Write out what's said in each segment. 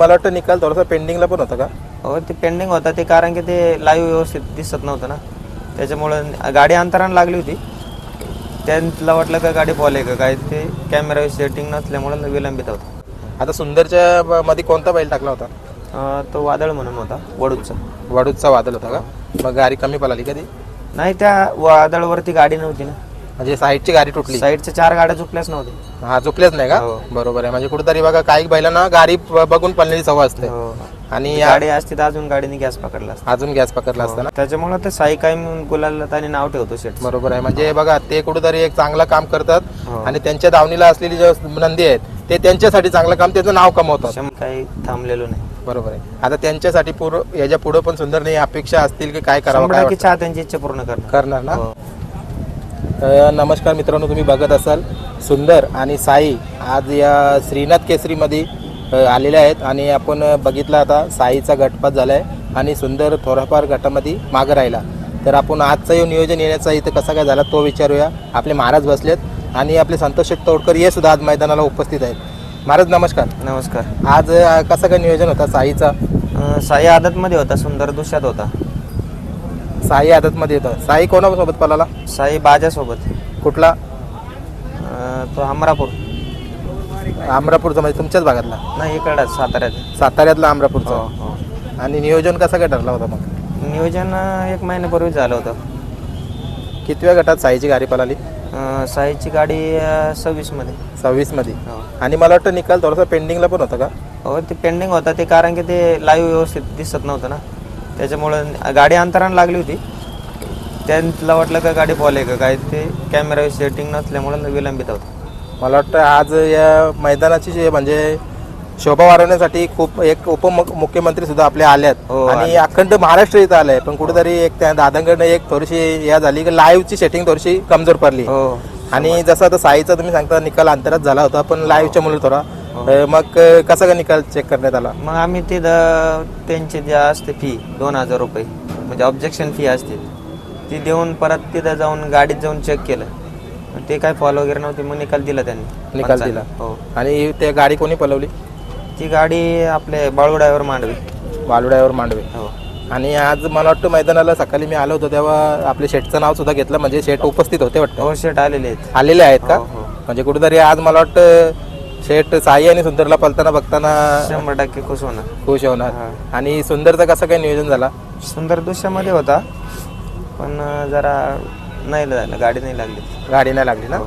मला वाटतं निकाल थोडासा पेंडिंगला पण होता का? हो ते पेंडिंग होता. ते कारण की ते लाईव्ह व्यवस्थित दिसत नव्हतं ना. त्याच्यामुळं गाडी अंतरानं लागली होती. त्यांना वाटलं का गाडी फॉल आहे का? काय ते कॅमेरा सेटिंग नसल्यामुळं विलंबित होता. आता सुंदरच्या ब- मध्ये कोणता बैल टाकला होता? अं, तो वादळ म्हणून होता वडूचा वडूदचा वादल होता का? मग गाडी कमी पळाली कधी? नाही त्या वादळवरती गाडी नव्हती ना. म्हणजे साईडची गाडी तुटली. साईडच्या चार गाड्या चुकल्याच नव्हत्या. हा चुकलेच नाही का? हो. बरोबर आहे. म्हणजे कुठेतरी बघा काही बैलांना गाडी ब- बघून पडलेली सवय असते. हो. आणि या- गाडी असती तर अजून गाडीने गॅस पकडला असता. अजून गॅस पकडला असता ना? त्याच्यामुळे ते साई काय गुलाला त्याने नाव ठेवतो शेट बरोबर आहे. म्हणजे बघा ते कुठेतरी एक चांगलं काम करतात हो. आणि त्यांच्या दावणीला असलेली जे नंदी आहेत ते त्यांच्यासाठी चांगलं काम त्याचं नाव कमवतात. काही थांबलेलो नाही. बरोबर आहे. आता त्यांच्यासाठी पूर्व याच्यापुढे पण सुंदर नाही अपेक्षा असतील की काय करावं शंभर काय टक्के वाटतं? चहा त्यांची इच्छा पूर्ण करणार. करणार ना? हो. अ, नमस्कार मित्रांनो तुम्ही बघत असाल सुंदर आणि साई आज या श्रीनाथ केसरीमध्ये आलेले आहेत आणि आपण बघितलं आता साईचा गटपात झाला आहे आणि सुंदर थोडाफार गटामध्ये मागं राहिला. तर आपण आजचं हे नियोजन येण्याचा इथं कसा काय झाला तो विचारूया. आपले महाराज बसलेत आणि आपले संतोष शेठ तोडकर हे सुद्धा आज मैदानाला उपस्थित आहेत. महाराज नमस्कार. नमस्कार. आज कसं काय नियोजन होता साईचा? साई आदत मध्ये होता सुंदर दुष्यात होता. साई आदतमध्ये होता साई कोणासोबत पळाला साई बाजासोबत. कुठला? अं, तो अमरापूर. अमरापूरचा म्हणजे तुमच्याच भागातला? नाही इकडं साताऱ्यात. साताऱ्यातला हो, अमरापूरचा. हो. आणि नियोजन कसं काय ठरला होता मग? नियोजन अं, एक महिन्यापूर्वी झालं होतं. कितव्या गटात साईची गाडी पळाली अं, साईची गाडी सव्वीसमध्ये सव्वीसमध्ये हो. आणि मला वाटतं निकाल थोडासा पेंडिंगला पण होता का? हो ते पेंडिंग होता ते कारण की ते लाईव्ह व्यवस्थित दिसत नव्हतं ना. त्याच्यामुळं गाडी अंतरानं लागली होती. त्यांना वाटलं का गाडी फॉल आहे का? काय ते कॅमेरा सेटिंग नसल्यामुळं विलंबित होतं. मला वाटतं आज या मैदानाची जे म्हणजे शोभा वाढवण्यासाठी खूप एक उपमुख्यमंत्री सुद्धा आपले आल्यात. हो, आणि. अखंड महाराष्ट्र इथं आलंय. पण कुठेतरी एक त्या दादांकडनं एक थोडीशी या झाली की लाईव्हची सेटिंग थोडीशी कमजोर पडली. हो. आणि जसं आता साईचा तुम्ही सांगता निकाल अंतरात झाला होता पण लाईव्हच्या मुळे थोडा अं, मग अं, कसा का निकाल चेक करण्यात आला? मग आम्ही ते द- त्यांचे जे असते फी दोन हजार रुपये म्हणजे ऑब्जेक्शन फी असते. ती देऊन परत तिथं जाऊन गाडीत जाऊन चेक केलं. मग ते काय फॉल वगैरे नव्हते मग निकाल दिला त्यांनी. निकाल. दिला. हो. आणि ते गाडी कोणी पलवली? ती गाडी आपले बाळूडावर मांडवी. वालुड्यावर मांडवे. हो. आणि आज मला वाटतं मैदानाला सकाळी मी आलो होतो तेव्हा आपले शेठचं नाव सुद्धा घेतलं म्हणजे शेठ उपस्थित होते वाटतं. हो शेट आलेले आहेत. आलेले आहेत का? हो, हो. म्हणजे कुठेतरी आज मला वाटतं शेठ साई आणि सुंदरला पलताना बघताना शंभर टक्के खुश होणार. खुश होणार. हा. आणि सुंदरचं कसं काय नियोजन झाला? सुंदर दृश्यामध्ये होता पण जरा नाही झालं गाडी नाही लागली. गाडी नाही लागली ना? हो,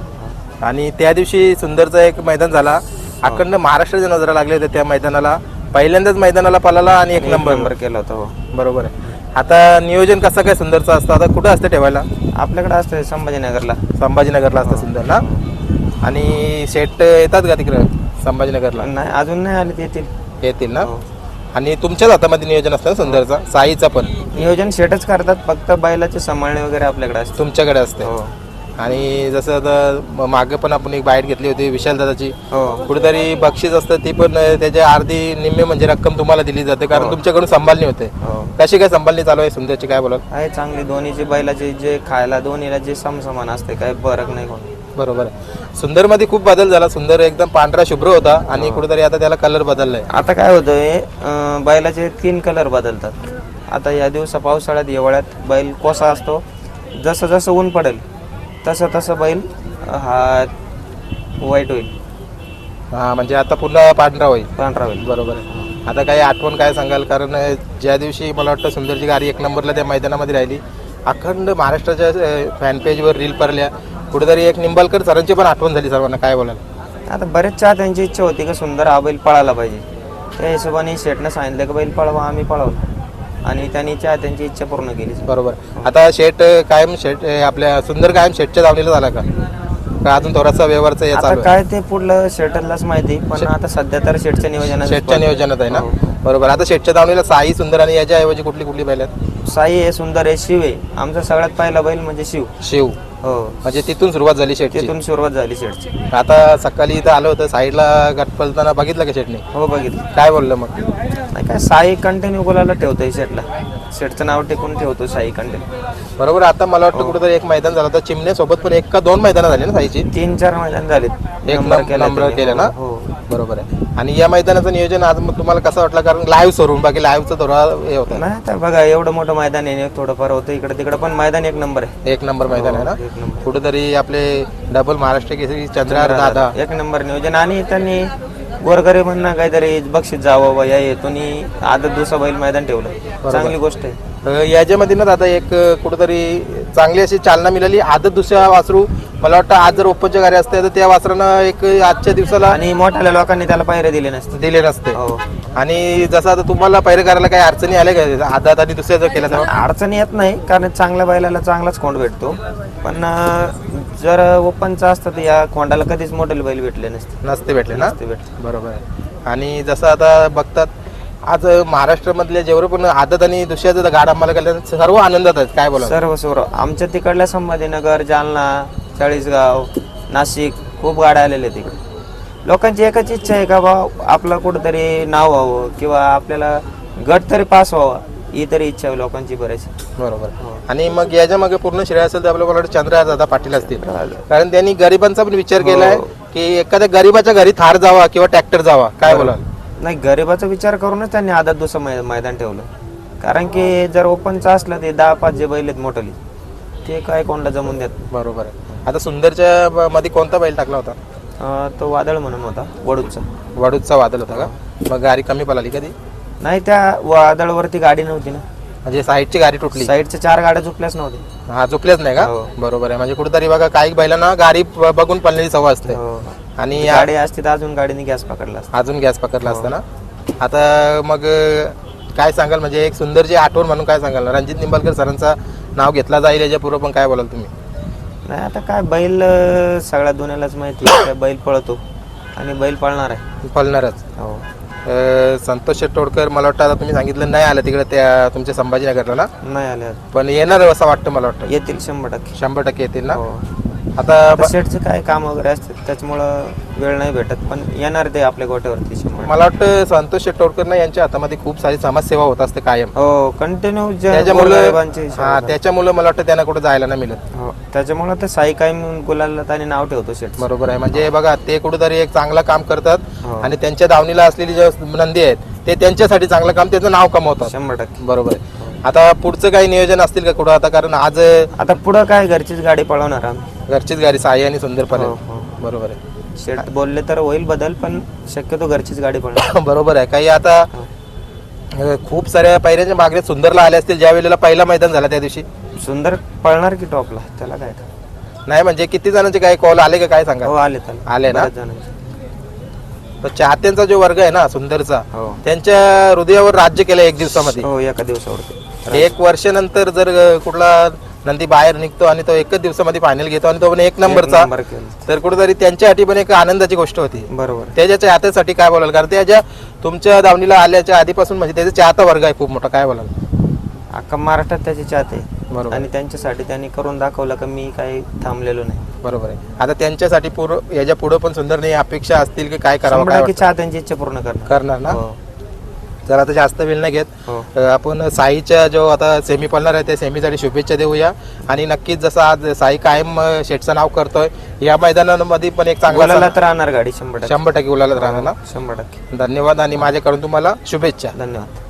आणि त्या दिवशी सुंदरचा एक मैदान झाला. अखंड महाराष्ट्राच्या नजरा लागले होते त्या मैदानाला. पहिल्यांदाच मैदानाला पळाला आणि एक एक नंबर. नंबर केला होता हो. बरोबर आहे. आता नियोजन कसं काय सुंदरचं असतं? आता कुठं असतं ठेवायला? आपल्याकडे असतं संभाजीनगरला. संभाजीनगरला असतं सुंदर ना आणि शेट येतात का तिकडं संभाजीनगरला? नाही अजून नाही आले येतील. येतील ना? हो. आणि तुमच्याच हातामध्ये नियोजन असतं ना सुंदरचा साईचा पण? नियोजन शेटच करतात फक्त बैलाचे सांभाळणे वगैरे आपल्याकडे असते. तुमच्याकडे असते. हो. आणि जसं आता मागे पण आपण एक बाईट घेतली होती विशाल दादाची. हो. कुठेतरी बक्षीस असतं ती पण त्याच्या अर्धी निम्मे म्हणजे रक्कम तुम्हाला दिली जाते कारण तुमच्याकडून संभाळणी होते. हो. कशी काय संभाळणी चालू आहे सुंदरची काय बोलत आहे चांगली दोन्हीचे बैलाचे जे खायला दोन्हीला जे समसमान असते काही फरक नाही कोण. बरोबर आहे. सुंदरमध्ये खूप बदल झाला. सुंदर एकदम पांढरा शुभ्र होता आणि कुठेतरी आता त्याला कलर बदललाय. आता काय होतंय अं, बैलाचे तीन कलर बदलतात. आता या दिवसा पावसाळ्यात हिवाळ्यात बैल कोसा असतो. जसं जसं ऊन पडेल तसं तसं बैल हा वाईट होईल. हा म्हणजे आता पुन्हा पांढरा होईल. पांढरा होईल. बरोबर आहे. आता काही आठवण काय सांगाल? कारण अ, ज्या दिवशी मला वाटतं सुंदरची गाडी एक नंबरला त्या मैदानामध्ये राहिली. अखंड महाराष्ट्राच्या फॅन पेजवर रील पडल्या. कुठेतरी एक निंबाळकर सरांची पण आठवण झाली सर्वांना काय बोलाल? आता बरेच चहा त्यांची इच्छा होती की सुंदर हा बैल पळायला पाहिजे. त्या हिशोबाने शेटनं सांगितलं की बैल पळवा आम्ही पळवला आणि त्यांनी चहा त्यांची इच्छा पूर्ण केली. बरोबर. आता शेट कायम शेट अ, आपल्या सुंदर कायम शेटच्या दावणीला झाला का? का अजून थोडासा व्यवहारचा हे आता चालू आहे काय ते पुढलं शेटरलाच माहिती पण आता सध्या तर शेटच्या नियोजनात शेटच्या नियोजनात आहे ना? हो. बरोबर. आता शेटच्या दावणीला साई सुंदर आणि याच्या ऐवजी कुठली कुठली बैल आहेत? साई आहे सुंदर आहे शिव आहे. आमचा सगळ्यात पहिला बैल म्हणजे शिव. शिव. हो. म्हणजे तिथून सुरुवात झाली शेटची तिथून सुरुवात झाली शेटची आता सकाळी इथं आलं होतं साईडला गट पलताना बघितलं का शेटने हो बघितलं. काय बोललं मग? नाही काय साई कंटिन्यू बोलायला ठेवतोय शेटला शेटचं नाव टेकून ठेवतो साई कंटिन्यू बरोबर आता मला वाटतं कुठेतरी एक मैदान झालं. तर चिमण्यासोबत पण एक का दोन मैदानं झाली ना साईची? तीन चार मैदान झालेत. एक नंबर त्यांनी. केलं ना? हो. बरोबर आहे. आणि या मैदानाचं नियोजन आज मग तुम्हाला कसं वाटलं? कारण लाईव्ह स्वरूप बाकी लाईव्हचं थोडं हे होतं नाही आता बघा एवढं मोठं मैदान आहे थोडंफार होतं इकडे तिकडे पण मैदान एक नंबर आहे. एक नंबर मैदान आहे ना? नंबर. कुठेतरी आपले डबल महाराष्ट्र केसरी चंद्रहार दादा. एक नंबर नियोजन. आणि त्यांनी गोरगरीबांना काहीतरी बक्षीस जावं बा या हेतून आदत दुसरा बैल मैदान ठेवलं. चांगली गोष्ट आहे. अ, याच्यामध्ये ना दादा एक अ, कुठेतरी चांगली अशी चालना मिळाली. आदत दुसऱ्या वासरू. मला वाटतं आज जर ओपनच्या गाडी असते तर त्या वासरानं एक आजच्या दिवसाला आणि मोठ्या लोकांनी त्याला पायऱ्या दिले नसते. दिले नसते. हो. आणि जसं आता तुम्हाला पैरे करायला काही अडचणी आल्या का? आदात आणि दुसऱ्या जर केला तेव्हा अडचण येत नाही कारण चांगल्या बैलाला चांगलाच कोंड भेटतो. पण अं, जर ओपनचा असतं तर या कोंडाला कधीच मोठे बैल भेटले नसते. नसते भेटले ना? नसते भेटले. बरोबर आहे. आणि जसं आता बघतात आज महाराष्ट्रामधले जेवढे पण आदत आणि दुसऱ्याचं गाड आम्हाला केलं सर्व आनंदात आहेत. काय बोला सर्व सर्व आमच्या तिकडल्या संभाजीनगर जालना चाळीसगाव नाशिक खूप गाड्या आलेल्या आहेत तिकडे लोकांची एकच इच्छा आहे का बा आपलं कुठंतरी नाव व्हावं किंवा आपल्याला गट तरी पास व्हावा? ही तरी इच्छा आहे लोकांची बरेच बरोबर. आणि मग याच्या मागे पूर्ण श्रेय असेल तर आपल्याला चंद्रहार दादा पाटील असतील. कारण त्यांनी गरिबांचा पण विचार केलाय की एखाद्या गरिबाच्या घरी थार जावा किंवा ट्रॅक्टर जावा. काय बोलाल? नाही गरिबाचा विचार करूनच त्यांनी आदत दुसरं मै मैदान ठेवलं. कारण की जर ओपनचं असलं ते दहा पाच जे बैल आहेत मोठली ते काय कोणाला जमून देत. बरोबर आहे. आता सुंदरच्या ब- मध्ये कोणता बैल टाकला होता? अं, तो वादळ म्हणून होता वडूचा वडूदचा वादळ होता का? मग गाडी कमी पळाली कधी? नाही त्या वादळवरती गाडी नव्हती ना. म्हणजे साईडची गाडी तुटली. साईडच्या चार गाड्या चुकल्याच नव्हत्या. हा चुकलेच नाही का? हो. बरोबर आहे. म्हणजे कुठेतरी बघा काही बैलांना गाडी ब- बघून पळण्याची सवय असते. हो. आणि या- गाडी असती तर अजून गाडीने गॅस पकडला असता. अजून गॅस पकडला असता ना? आता मग अं, काय सांगाल? म्हणजे एक सुंदरची आठवण म्हणून काय सांगाल? रणजित निंबाळकर सरांचा नाव घेतला जाईल याच्या पूर्व पण काय बोलाल तुम्ही? नाही आता काय बैल अं, सगळ्या दुनियालाच माहिती आहे. त्या बैल पळतो आणि बैल पळणार आहे. पळणारच. हो. संतोष शेट्टोडकर मला वाटतं आता तुम्ही सांगितलं नाही आलं तिकडे त्या तुमच्या संभाजीनगरला ना? नाही आले. पण येणार असं वाटतं मला वाटतं. येतील शंभर टक्के. शंभर टक्के येतील ना? हो. आता आता सेटचं काय काम वगैरे असते त्याच्यामुळं वेळ नाही भेटत पण येणार ते आपल्या गोट्यावरती शंभर मला वाटतं संतोष शेट्टोडकर ना यांच्या हातामध्ये खूप सारी समाजसेवा होत असते कायम. हो कंटिन्यू त्याच्यामुळे हा त्याच्यामुळे मला वाटतं त्यांना कुठे जायला नाही मिळत. हो त्याच्यामुळं ते साई काय गुलाला त्याने नाव ठेवतो शेट बरोबर आहे म्हणजे बघा ते कुठेतरी एक चांगलं काम करतात हो. आणि त्यांच्या दावणीला असलेली जे नंदी आहेत ते त्यांच्यासाठी चांगलं काम त्याचं नाव कमवतात. शंभर टक्के. बरोबर आहे. आता पुढचं काही नियोजन असतील का कुठं? आता कारण आज आता पुढं काय घरचीच गाडी पळवणार आम्ही. घरचीच गाडी साई आणि सुंदर पण हो, हो. बरोबर आहे. शेट बोलले तर होईल बदल पण शक्यतो घरचीच गाडी पळणार बरोबर आहे. काही आता अं, खूप साऱ्या पायऱ्यांच्या मागण्या सुंदरला आल्या असतील ज्या वेळेला पहिला मैदान झाला त्या दिवशी. सुंदर पळणार की टॉपला? त्याला काय नाही म्हणजे किती जणांचे काही कॉल आले का काय सांगा? हो आले त्याला. आले ना? बऱ्याच जणांचे. तर चाहत्यांचा जो वर्ग आहे ना सुंदरचा हो. त्यांच्या हृदयावर राज्य केलं एक दिवसामध्ये. हो एका दिवसावरती. एक वर्षानंतर जर अं, कुठला नंदी बाहेर निघतो आणि तो एकच दिवसामध्ये फायनल घेतो आणि तो पण एक नंबरचा. तर कुठेतरी त्यांच्यासाठी पण एक आनंदाची गोष्ट होती. बरोबर. त्याच्या चाहत्यासाठी काय बोलाल? कारण त्याच्या तुमच्या दावणीला आल्याच्या आधीपासून म्हणजे त्याचा चाहता वर्ग आहे खूप मोठा. काय बोलाल? अख्खा महाराष्ट्रात त्याची चाहते. बरोबर. आणि त्यांच्यासाठी त्यांनी करून दाखवलं की मी काही थांबलेलो नाही. बरोबर आहे. आता त्यांच्यासाठी पूर्व याच्यापुढे पण सुंदर नाही अपेक्षा असतील की काय करावं चाहत्यांची इच्छा पूर्ण करणार. ना? हो जर आता जास्त वेळ नाही घेत. हो. आपण साईच्या जो आता सेमी पडणार आहे त्या सेमीसाठी शुभेच्छा देऊया. आणि नक्कीच जसं आज साई कायम अं, शेठचं नाव करतोय या मैदानामध्ये पण एक चांगला राहणार गाडी शंभर टक्के. शंभर टक्के उलाला राहणार ना? शंभर टक्के. धन्यवाद आणि माझ्याकडून तुम्हाला शुभेच्छा. धन्यवाद.